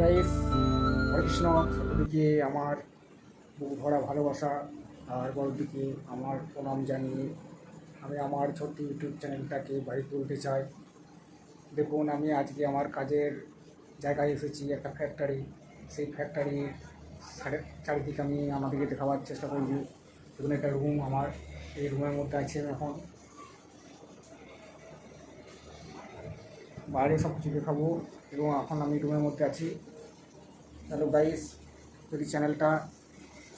Guys Harekrishna দিকে আমার বুক ভরা ভালোবাসা, আর দিকে আমার প্রণাম জানিয়ে আমি আমার ছোট্ট ইউটিউব চ্যানেলটাকে বাড়ি তুলতে চাই। দেখুন, আমি আজকে আমার কাজের জায়গায় এসেছি, একটা ফ্যাক্টরি সেই ফ্যাক্টরির চারিদিকে আমি আমাদেরকে দেখাবার চেষ্টা করছি দেখুন, একটা রুম আমার। এই রুমের মধ্যে আছে এখন। বাইরে সব কিছু দেখাবো এবং এখন আমি রুমের মধ্যে আছি। হ্যালো গাইস যদি চ্যানেলটা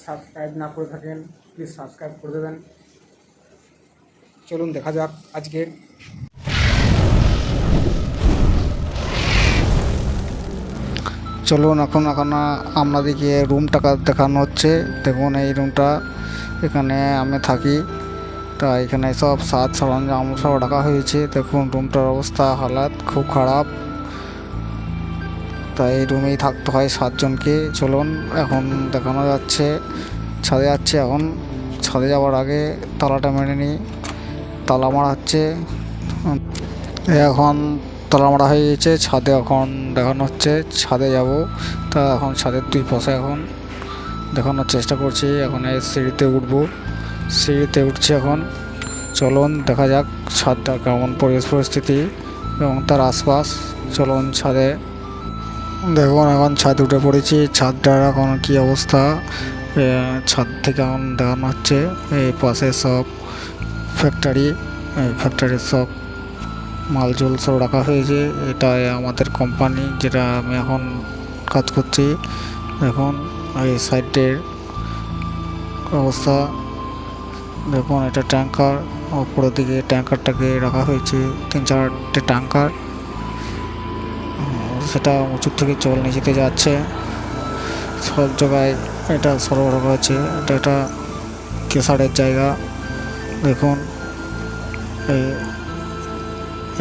সাবস্ক্রাইব না করে থাকেন প্লিজ সাবস্ক্রাইব করে দেবেন। চলুন দেখা যাক আজকের চলুন এখন এখন আপনাদেরকে রুমটা দেখানো হচ্ছে। দেখুন এই রুমটা এখানে আমি থাকি। তা এখানে সব সাজ সরঞ্জাম সব রাখা হয়েছে। দেখুন, রুমটার অবস্থা, হালাত খুব খারাপ। তাই এই রুমেই থাকতে হয় সাতজনকে। চলুন, এখন দেখানো যাচ্ছে, ছাদে যাচ্ছে এখন। ছাদে যাওয়ার আগে তালাটা মেনে নিই। তালা মারা হচ্ছে এখন তালা মারা হয়ে গেছে, ছাদে এখন দেখানো হচ্ছে, ছাদে যাব। তা এখন ছাদের দুই পাশে এখন দেখানোর চেষ্টা করছি, এখন এই সিঁড়িতে উঠবো। সিঁড়িতে উঠছে এখন। চলুন, দেখা যাক ছাদটা কেমন পরিবেশ পরিস্থিতি এবং তার আশপাশ। চলুন ছাদে। দেখুন, এখন ছাদ উঠে পড়েছি। ছাদটার এখন কি অবস্থা? ছাদ থেকে এখন দেখানো হচ্ছে, এই পাশে সব ফ্যাক্টরি এই ফ্যাক্টরির সব মাল মালজল সব রাখা হয়েছে। এটাই আমাদের কোম্পানি যেটা আমি এখন কাজ করছি। এখন এই সাইডের অবস্থা। দেখুন, এটা ট্যাঙ্কার। উপরের দিকে ট্যাঙ্কারটাকে রাখা হয়েছে, তিন চারটে ট্যাঙ্কার। সেটা উঁচুর থেকে জল নিচেতে যাচ্ছে। সব জায়গায় এটা সরবরাহ আছে এটা একটা কেশারের জায়গা। দেখুন এই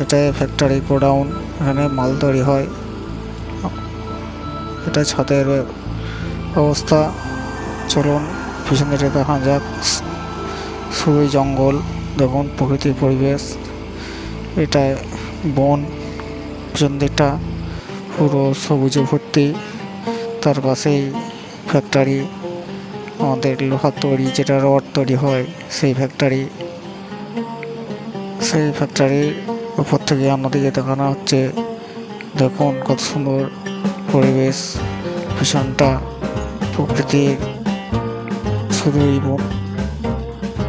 এটাই ফ্যাক্টরি গোডাউন, এখানে মাল তৈরি হয়। এটা ছাদের অবস্থা চলুন, পিছন দিকে দেখা যাক। শুধুই জঙ্গল, দেখুন, প্রকৃতির পরিবেশ, এটা বন, পিছন দিকটা পুরো সবুজে ভর্তি, তার পাশেই ফ্যাক্টরি আমাদের লোহার তৈরি, যেটা রড তৈরি হয়, সেই ফ্যাক্টরি সেই ফ্যাক্টরির উপর থেকে অন্যদিকে দেখানো হচ্ছে, দেখুন কত সুন্দর পরিবেশ ভীষণটা প্রকৃতির, শুধুই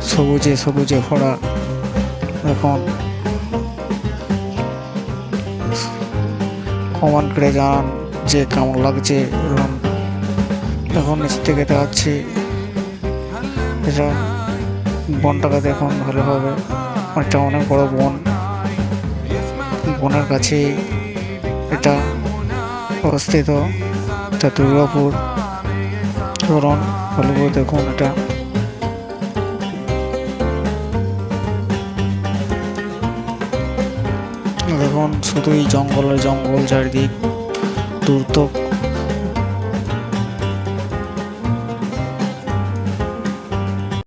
সবুজে সবুজে ভরা দেখুন কমান করে জানান যে কেমন লাগছে এবং এখন নিচ থেকে দেখাচ্ছি। এটা বনটাকে দেখুন ভালোভাবে এটা অনেক বড় বন। বনের কাছে এটা অবস্থিত। এটা দুর্গাপুর। ধরুন, ভালো করে দেখুন এটা। দেখুন শুধুই জঙ্গলের জঙ্গল চারিদিক দূর তো